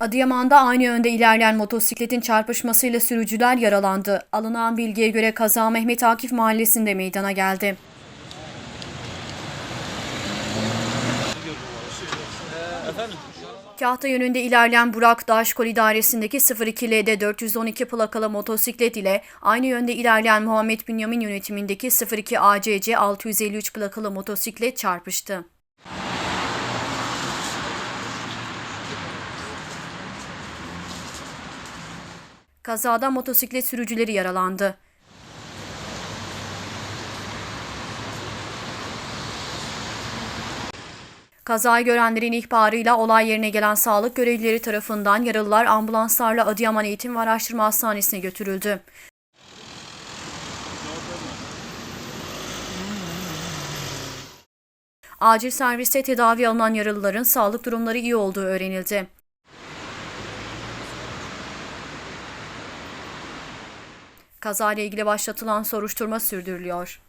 Adıyaman'da aynı yönde ilerleyen motosikletin çarpışmasıyla sürücüler yaralandı. Alınan bilgiye göre kaza Mehmet Akif mahallesinde meydana geldi. Kahta yönünde ilerleyen Burak Daşkol idaresindeki 02L'de 412 plakalı motosiklet ile aynı yönde ilerleyen Muhammed Bünyamin yönetimindeki 02 ACC 653 plakalı motosiklet çarpıştı. Kazada motosiklet sürücüleri yaralandı. Kazayı görenlerin ihbarıyla olay yerine gelen sağlık görevlileri tarafından yaralılar ambulanslarla Adıyaman Eğitim ve Araştırma Hastanesi'ne götürüldü. Acil serviste tedavi alınan yaralıların sağlık durumları iyi olduğu öğrenildi. Kazayla ilgili başlatılan soruşturma sürdürülüyor.